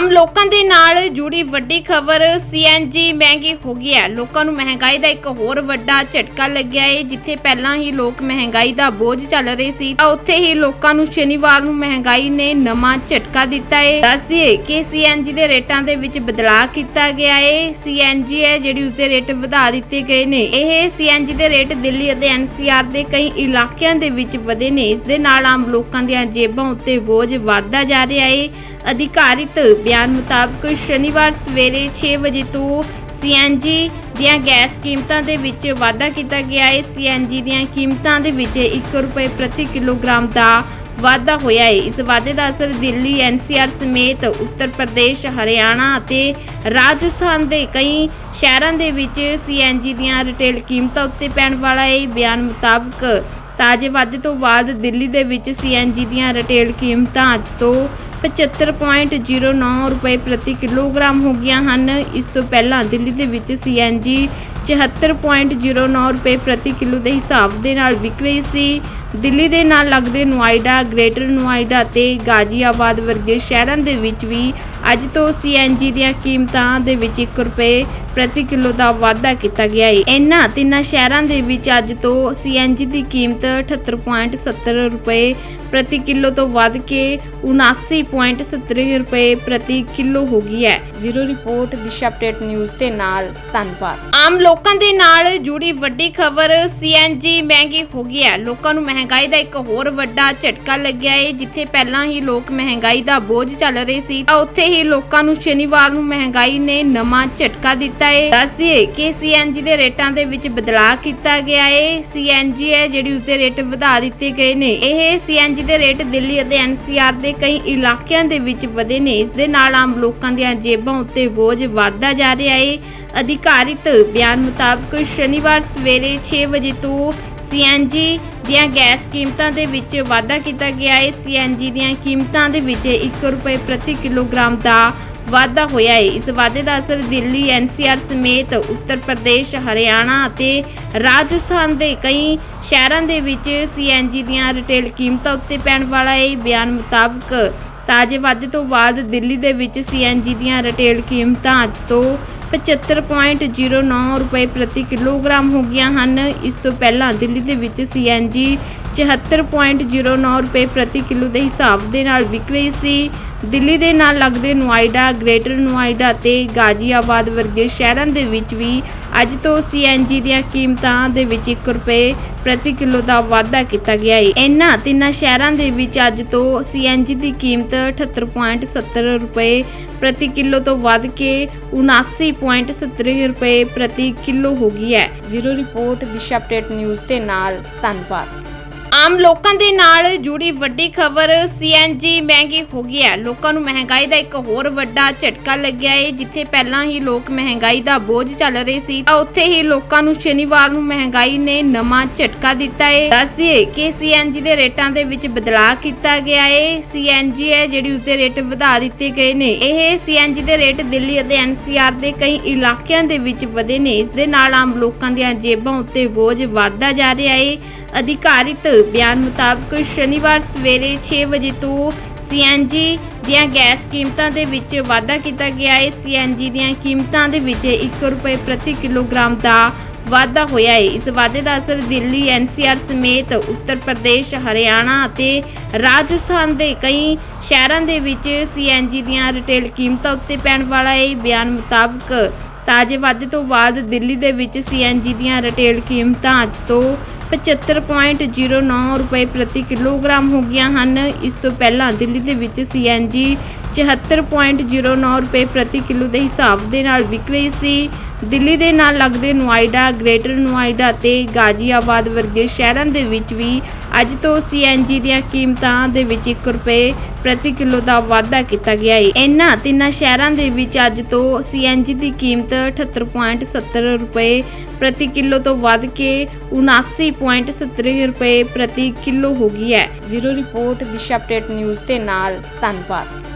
ਆਮ ਲੋਕਾਂ ਦੇ ਨਾਲ ਜੁੜੀ ਵੱਡੀ ਖਬਰ ਸੀਐਨਜੀ ਮਹਿੰਗੀ ਹੋ ਗਈ ਹੈ। ਲੋਕਾਂ ਨੂੰ ਮਹਿੰਗਾਈ ਦਾ ਇੱਕ ਹੋਰ ਵੱਡਾ ਝਟਕਾ ਲੱਗਿਆ ਹੈ ਜਿੱਥੇ ਪਹਿਲਾਂ ਹੀ ਲੋਕ ਮਹਿੰਗਾਈ ਦਾ ਬੋਝ ਚੱਲ ਰਹੇ ਸੀ, ਤਾਂ ਉੱਥੇ ਹੀ ਲੋਕਾਂ ਨੂੰ ਸ਼ਨੀਵਾਰ ਨੂੰ ਮਹਿੰਗਾਈ ਨੇ ਨਵਾਂ ਝਟਕਾ ਦਿੱਤਾ ਹੈ ਦੱਸ ਦਈਏ ਕਿ ਸੀਐਨਜੀ ਦੇ ਰੇਟਾਂ ਦੇ ਵਿੱਚ ਬਦਲਾਅ ਕੀਤਾ ਗਿਆ ਹੈ ਸੀਐਨਜੀ ਹੈ ਜਿਹੜੀ ਉਸਦੇ ਰੇਟ ਵਧਾ ਦਿੱਤੇ ਗਏ ਨੇ। ਇਹ ਸੀਐਨਜੀ ਦੇ ਰੇਟ ਦਿੱਲੀ ਅਤੇ ਐਨਸੀਆਰ ਦੇ ਕਈ ਇਲਾਕਿਆਂ ਦੇ ਵਿੱਚ ਵਧੇ ਨੇ। ਇਸ ਦੇ ਨਾਲ ਆਮ ਲੋਕਾਂ ਦੀਆਂ ਜੇਬਾਂ ਉੱਤੇ ਬੋਝ ਵਧਦਾ ਜਾ ਰਿਹਾ ਹੈ ਅਧਿਕਾਰਿਤ ਬਿਆਨ ਮੁਤਾਬਕ ਸ਼ਨੀਵਾਰ ਸਵੇਰੇ 6 ਵਜੇ ਤੋਂ ਸੀਐਨਜੀ ਦੀਆਂ ਗੈਸ ਕੀਮਤਾਂ ਦੇ ਵਿੱਚ ਵਾਧਾ ਕੀਤਾ ਗਿਆ। ਹੈ ਸੀਐਨਜੀ ਦੀਆਂ ਕੀਮਤਾਂ ਦੇ ਵਿੱਚ 1 ਰੁਪਏ ਪ੍ਰਤੀ ਕਿਲੋਗ੍ਰਾਮ ਦਾ ਵਾਧਾ ਹੋਇਆ ਹੈ। ਇਸ ਵਾਧੇ ਦਾ ਅਸਰ ਦਿੱਲੀ ਐਨਸੀਆਰ ਸਮੇਤ ਉੱਤਰ ਪ੍ਰਦੇਸ਼, ਹਰਿਆਣਾ ਅਤੇ ਰਾਜਸਥਾਨ ਦੇ ਕਈ ਸ਼ਹਿਰਾਂ ਦੇ ਵਿੱਚ ਸੀਐਨਜੀ ਦੀਆਂ ਰਿਟੇਲ ਕੀਮਤਾਂ ਉੱਤੇ ਪੈਣ ਵਾਲਾ ਹੈ ਬਿਆਨ ਮੁਤਾਬਕ ਤਾਜ਼ੇ ਵਾਧੇ ਤੋਂ ਬਾਅਦ ਦਿੱਲੀ ਦੇ ਵਿੱਚ ਸੀਐਨਜੀ ਦੀਆਂ ਰਿਟੇਲ ਕੀਮਤਾਂ ਅੱਜ ਤੋਂ 75.09 ਰੁਪਏ ਪ੍ਰਤੀ ਕਿਲੋਗ੍ਰਾਮ ਹੋ ਗਈਆਂ ਹਨ। ਇਸ ਤੋਂ ਪਹਿਲਾਂ ਦਿੱਲੀ ਦੇ ਵਿੱਚ ਸੀਐਨਜੀ 74.09 ਰੁਪਏ ਪ੍ਰਤੀ ਕਿਲੋ ਦੇ ਹਿਸਾਬ ਦੇ ਨਾਲ ਵਿਕ ਰਹੀ ਸੀ। ਦਿੱਲੀ ਦੇ ਨਾਲ ਲੱਗਦੇ ਨੋਇਡਾ ਗ੍ਰੇਟਰ ਨੋਇਡਾ ਤੇ ਗਾਜ਼ੀਆਬਾਦ ਵਰਗੇ ਸ਼ਹਿਰਾਂ ਦੇ ਵਿੱਚ ਵੀ ਅੱਜ ਤੋਂ ਸੀਐਨਜੀ ਦੀਆਂ ਕੀਮਤਾਂ ਦੇ ਵਿੱਚ 1 ਰੁਪਏ ਪ੍ਰਤੀ ਕਿਲੋ ਦਾ ਵਾਧਾ ਕੀਤਾ ਗਿਆ ਹੈ ਇਹਨਾਂ ਤਿੰਨਾਂ ਸ਼ਹਿਰਾਂ ਦੇ ਵਿੱਚ ਅੱਜ ਤੋਂ ਸੀਐਨਜੀ ਦੀ ਕੀਮਤ 78.70 ਰੁਪਏ ਪ੍ਰਤੀ ਕਿਲੋ ਤੋਂ ਵੱਧ ਕੇ 79.70 ਰੁਪਏ ਪ੍ਰਤੀ ਕਿਲੋ ਹੋ ਗਈ ਹੈ। Bureau report Disha update news ਦੇ ਨਾਲ ਧੰਨਵਾਦ। ਆਮ ਲੋਕਾਂ ਦੇ ਨਾਲ ਜੁੜੀ ਵੱਡੀ ਖਬਰ ਸੀਐਨਜੀ ਮਹਿੰਗੀ ਹੋ ਗਈ ਹੈ। ਲੋਕਾਂ ਨੂੰ ਮਹਿੰਗਾਈ ਦਾ ਇੱਕ ਹੋਰ ਵੱਡਾ ਝਟਕਾ ਲੱਗਿਆ ਹੈ ਜਿੱਥੇ ਪਹਿਲਾਂ ਹੀ ਲੋਕ ਮਹਿੰਗਾਈ ਦਾ ਬੋਝ ਚੱਲ ਰਹੇ ਸੀ, ਤਾਂ ਉੱਥੇ ਹੀ ਲੋਕਾਂ ਨੂੰ ਸ਼ਨੀਵਾਰ ਨੂੰ ਮਹਿੰਗਾਈ ਨੇ ਨਵਾਂ ਝਟਕਾ ਦਿੱਤਾ ਹੈ ਦੱਸ ਦਈਏ ਕਿ ਸੀਐਨਜੀ ਦੇ ਰੇਟਾਂ ਦੇ ਵਿੱਚ ਬਦਲਾਅ ਕੀਤਾ ਗਿਆ ਹੈ ਸੀਐਨਜੀ ਹੈ ਜਿਹੜੀ ਉਸਦੇ ਰੇਟ ਵਧਾ ਦਿੱਤੇ ਗਏ ਨੇ। ਇਹ ਸੀਐਨਜੀ ਦੇ ਰੇਟ ਦਿੱਲੀ ਅਤੇ ਐਨਸੀਆਰ ਦੇ ਕਈ ਇਲਾਕਿਆਂ ਦੇ ਵਿੱਚ ਵਧੇ ਨੇ। ਇਸ ਦੇ ਨਾਲ ਆਮ ਲੋਕਾਂ ਦੀਆਂ ਜੇਬਾਂ ਉੱਤੇ ਬੋਝ ਵਧਦਾ ਜਾ ਰਿਹਾ ਹੈ ਅਧਿਕਾਰਿਤ ਬਿਆਨ ਮੁਤਾਬਕ ਸ਼ਨੀਵਾਰ ਸਵੇਰੇ 6 ਵਜੇ ਤੋਂ ਸੀਐਨਜੀ ਦੀਆਂ ਗੈਸ ਕੀਮਤਾਂ ਦੇ ਵਿੱਚ ਵਾਧਾ ਕੀਤਾ ਗਿਆ। ਹੈ ਸੀਐਨਜੀ ਦੀਆਂ ਕੀਮਤਾਂ ਦੇ ਵਿੱਚ 1 ਰੁਪਏ ਪ੍ਰਤੀ ਕਿਲੋਗ੍ਰਾਮ ਦਾ ਵਾਧਾ ਹੋਇਆ ਹੈ। ਇਸ ਵਾਧੇ ਦਾ ਅਸਰ ਦਿੱਲੀ ਐਨਸੀਆਰ ਸਮੇਤ ਉੱਤਰ ਪ੍ਰਦੇਸ਼, ਹਰਿਆਣਾ ਅਤੇ ਰਾਜਸਥਾਨ ਦੇ ਕਈ ਸ਼ਹਿਰਾਂ ਦੇ ਵਿੱਚ ਸੀਐਨਜੀ ਦੀਆਂ ਰਿਟੇਲ ਕੀਮਤਾਂ ਉੱਤੇ ਪੈਣ ਵਾਲਾ ਹੈ ਬਿਆਨ ਮੁਤਾਬਕ ਤਾਜ਼ੇ ਵਾਧੇ ਤੋਂ ਬਾਅਦ ਦਿੱਲੀ ਦੇ ਵਿੱਚ ਸੀਐਨਜੀ ਦੀਆਂ ਰਿਟੇਲ ਕੀਮਤਾਂ ਅੱਜ ਤੋਂ 75.09 ਰੁਪਏ ਪ੍ਰਤੀ ਕਿਲੋਗ੍ਰਾਮ ਹੋ ਗਈਆਂ ਹਨ। ਇਸ ਤੋਂ ਪਹਿਲਾਂ ਦਿੱਲੀ ਦੇ ਵਿੱਚ ਸੀਐਨਜੀ 74.09 ਰੁਪਏ ਪ੍ਰਤੀ ਕਿਲੋ ਦੇ ਹਿਸਾਬ ਦੇ ਨਾਲ ਵਿਕ ਰਹੀ ਸੀ। ਦਿੱਲੀ ਦੇ ਨਾਲ ਲੱਗਦੇ ਨੋਇਡਾ ਗ੍ਰੇਟਰ ਨੋਇਡਾ ਤੇ ਗਾਜ਼ੀਆਬਾਦ ਵਰਗੇ ਸ਼ਹਿਰਾਂ ਦੇ ਵਿੱਚ ਵੀ ਅੱਜ ਤੋਂ ਸੀਐਨਜੀ ਦੀਆਂ ਕੀਮਤਾਂ ਦੇ ਵਿੱਚ 1 ਰੁਪਏ ਪ੍ਰਤੀ ਕਿਲੋ ਦਾ ਵਾਧਾ ਕੀਤਾ ਗਿਆ ਹੈ ਇਹਨਾਂ ਤਿੰਨਾਂ ਸ਼ਹਿਰਾਂ ਦੇ ਵਿੱਚ ਅੱਜ ਤੋਂ ਸੀਐਨਜੀ ਦੀ ਕੀਮਤ 78.70 ਰੁਪਏ ਪ੍ਰਤੀ ਕਿਲੋ ਤੋਂ ਵੱਧ ਕੇ 79.70 ਰੁਪਏ ਪ੍ਰਤੀ ਕਿਲੋ ਹੋ ਗਈ ਹੈ। Bureau report Visha update news ਦੇ ਨਾਲ, ਧੰਨਵਾਦ। ਆਮ ਲੋਕਾਂ ਦੇ ਨਾਲ ਜੁੜੀ ਵੱਡੀ ਖਬਰ ਸੀਐਨਜੀ ਮਹਿੰਗੀ ਹੋ ਗਈ ਹੈ। ਲੋਕਾਂ ਨੂੰ ਮਹਿੰਗਾਈ ਦਾ ਇੱਕ ਹੋਰ ਵੱਡਾ ਝਟਕਾ ਲੱਗਿਆ ਹੈ ਜਿੱਥੇ ਪਹਿਲਾਂ ਹੀ ਲੋਕ ਮਹਿੰਗਾਈ ਦਾ ਬੋਝ ਚੱਲ ਰਹੇ ਸੀ, ਤਾਂ ਉੱਥੇ ਹੀ ਲੋਕਾਂ ਨੂੰ ਸ਼ਨੀਵਾਰ ਨੂੰ ਮਹਿੰਗਾਈ ਨੇ ਨਵਾਂ ਝਟਕਾ ਦਿੱਤਾ ਹੈ ਦੱਸ ਦਈਏ ਕਿ ਸੀਐਨਜੀ ਦੇ ਰੇਟਾਂ ਦੇ ਵਿੱਚ ਬਦਲਾਅ ਕੀਤਾ ਗਿਆ ਹੈ ਸੀਐਨਜੀ ਹੈ ਜਿਹੜੀ ਉਸਦੇ ਰੇਟ ਵਧਾ ਦਿੱਤੇ ਗਏ ਨੇ। ਇਹ ਸੀਐਨਜੀ ਦੇ ਰੇਟ ਦਿੱਲੀ ਅਤੇ ਐਨਸੀਆਰ ਦੇ ਕਈ ਇਲਾਕਿਆਂ ਦੇ ਵਿੱਚ ਵਧੇ ਨੇ। ਇਸ ਦੇ ਨਾਲ ਆਮ ਲੋਕਾਂ ਦੀਆਂ ਜੇਬਾਂ ਉੱਤੇ ਬੋਝ ਵਧਦਾ ਜਾ ਰਿਹਾ ਹੈ ਅਧਿਕਾਰਿਤ ਬਿਆਨ ਮੁਤਾਬਕ ਸ਼ਨੀਵਾਰ ਸਵੇਰੇ 6 ਵਜੇ ਤੋਂ ਸੀਐਨਜੀ ਦੀਆਂ ਗੈਸ ਕੀਮਤਾਂ ਦੇ ਵਿੱਚ ਵਾਧਾ ਕੀਤਾ ਗਿਆ। ਹੈ ਸੀਐਨਜੀ ਦੀਆਂ ਕੀਮਤਾਂ ਦੇ ਵਿੱਚ 1 ਰੁਪਏ ਪ੍ਰਤੀ ਕਿਲੋਗ੍ਰਾਮ ਦਾ ਵਾਧਾ ਹੋਇਆ ਹੈ। ਇਸ ਵਾਧੇ ਦਾ ਅਸਰ ਦਿੱਲੀ ਐਨਸੀਆਰ ਸਮੇਤ ਉੱਤਰ ਪ੍ਰਦੇਸ਼, ਹਰਿਆਣਾ ਅਤੇ ਰਾਜਸਥਾਨ ਦੇ ਕਈ ਸ਼ਹਿਰਾਂ ਦੇ ਵਿੱਚ ਸੀਐਨਜੀ ਦੀਆਂ ਰਿਟੇਲ ਕੀਮਤਾਂ ਉੱਤੇ ਪੈਣ ਵਾਲਾ ਹੈ ਬਿਆਨ ਮੁਤਾਬਕ ਤਾਜ਼ੇ ਵਾਧੇ ਤੋਂ ਬਾਅਦ ਦਿੱਲੀ ਦੇ ਵਿੱਚ ਸੀਐਨਜੀ ਦੀਆਂ ਰਿਟੇਲ ਕੀਮਤਾਂ ਅੱਜ ਤੋਂ 75.09 ਰੁਪਏ ਪ੍ਰਤੀ ਕਿਲੋਗ੍ਰਾਮ ਹੋ ਗਈਆਂ ਹਨ। ਇਸ ਤੋਂ ਪਹਿਲਾਂ ਦਿੱਲੀ ਦੇ ਵਿੱਚ ਸੀਐਨਜੀ 74.09 ਰੁਪਏ ਪ੍ਰਤੀ ਕਿਲੋ ਦੇ ਹਿਸਾਬ ਦੇ ਨਾਲ ਵਿਕ ਰਹੀ ਸੀ। ਦਿੱਲੀ ਦੇ ਨਾਲ ਲੱਗਦੇ ਨੋਇਡਾ ਗ੍ਰੇਟਰ ਨੋਇਡਾ ਤੇ ਗਾਜ਼ੀਆਬਾਦ ਵਰਗੇ ਸ਼ਹਿਰਾਂ ਦੇ ਵਿੱਚ ਵੀ ਅੱਜ ਤੋਂ ਸੀਐਨਜੀ ਦੀਆਂ ਕੀਮਤਾਂ ਦੇ ਵਿੱਚ 1 ਰੁਪਏ ਪ੍ਰਤੀ ਕਿਲੋ ਦਾ ਵਾਧਾ ਕੀਤਾ ਗਿਆ ਹੈ ਇਹਨਾਂ ਤਿੰਨਾਂ ਸ਼ਹਿਰਾਂ ਦੇ ਵਿੱਚ ਅੱਜ ਤੋਂ ਸੀਐਨਜੀ ਦੀ ਕੀਮਤ 78.70 ਰੁਪਏ ਪ੍ਰਤੀ ਕਿਲੋ ਤੋਂ ਵੱਧ ਕੇ 79.70 ਰੁਪਏ ਪ੍ਰਤੀ ਕਿਲੋ ਹੋ ਗਈ ਹੈ। Bureau report, Disha update news ਦੇ ਨਾਲ, ਧੰਨਵਾਦ।